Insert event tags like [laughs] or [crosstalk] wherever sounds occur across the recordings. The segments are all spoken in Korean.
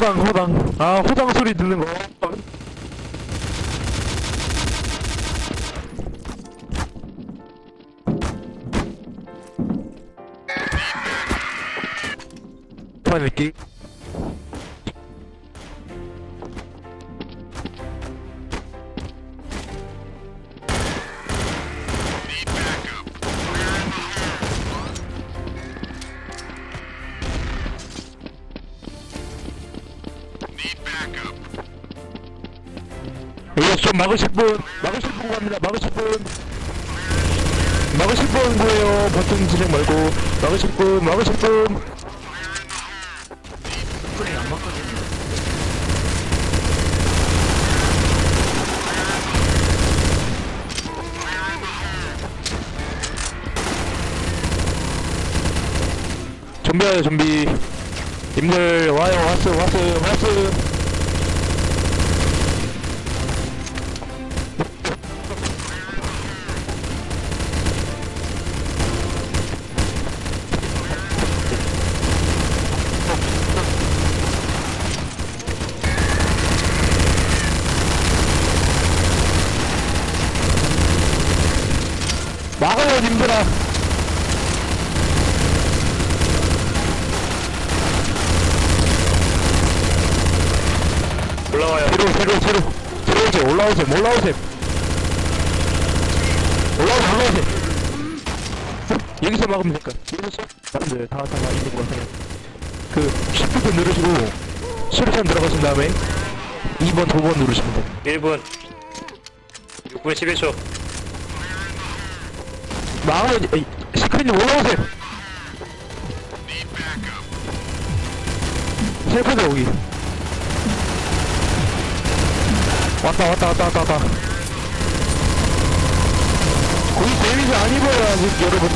호당 호당. 아 호당 소리 듣는 거. 파니기 이거 좀 막으실 분 막으실 분 갑니다. 막으실 분. 막으실 분 뭐예요? 버튼 진행 말고. 막으실 분 막으실 분. 프레이 안 바꿔지네. 좀비하여 좀비. 님들 와요. 와스 와스 와스 막아요 님들아. 올라와요. 뒤로 뒤로 뒤로. 뒤로 오세요 올라오세요 올라오세요. 올라오세요 올라오세요. 여기서 막으면 될까 여기서? 사람들 다다 있는 거 같아요. 그 shift 누르시고 수류탄 들어가신 다음에 2번 5번 누르시면 돼요. 1분. 6분 11초. 에이, 시크릿님 올라오세요. 셀프다 여기. 왔다 왔다 왔다 왔다 왔다. 거기 데미지 안 입어야 지금 여러분.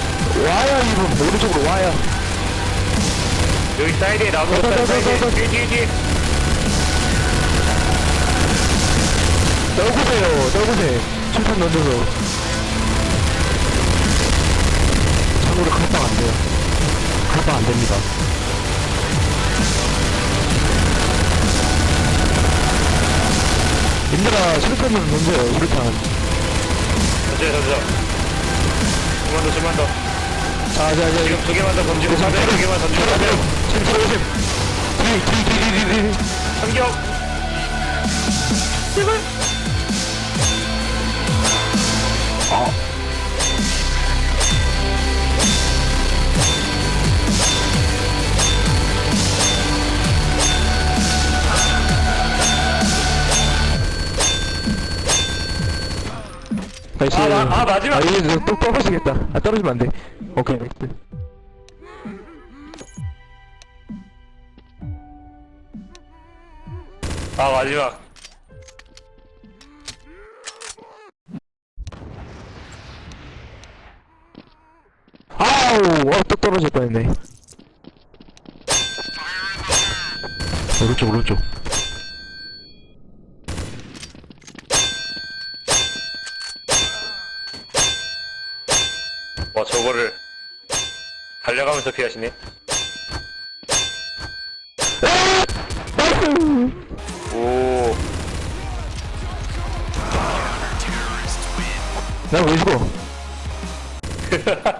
와야 입어 오른쪽으로 와야. 여기 사이드에 나무 더, 있다, 더, 더. 사이드에. 뒤에, 뒤에, 뒤에. 떨구세요 떨구세요. 출탄 던져서 참고로 칼빵 안 돼요 칼빵 안 됩니다 님들아 출탄은 던져요 출탄 던져요, 던져. 좀만 더, 좀만 더. 자 자 자 지금 두 개만 더 던지고, 사대 두 개만 던지고, 사대. 지금 들어오세요 뒤 뒤 뒤 뒤뒤 참격! 아 나이스 아, 마- 아, 마지막. 아 이게 또 떨어지겠다. 아 떨어지면 안돼. 오케이 나이스 아, 마지막. 아우 어또 떨어질 뻔했네. 오른쪽 오른쪽 와, 저거를. 달려가면서 피하시네. 오. 나왜 죽어 [laughs]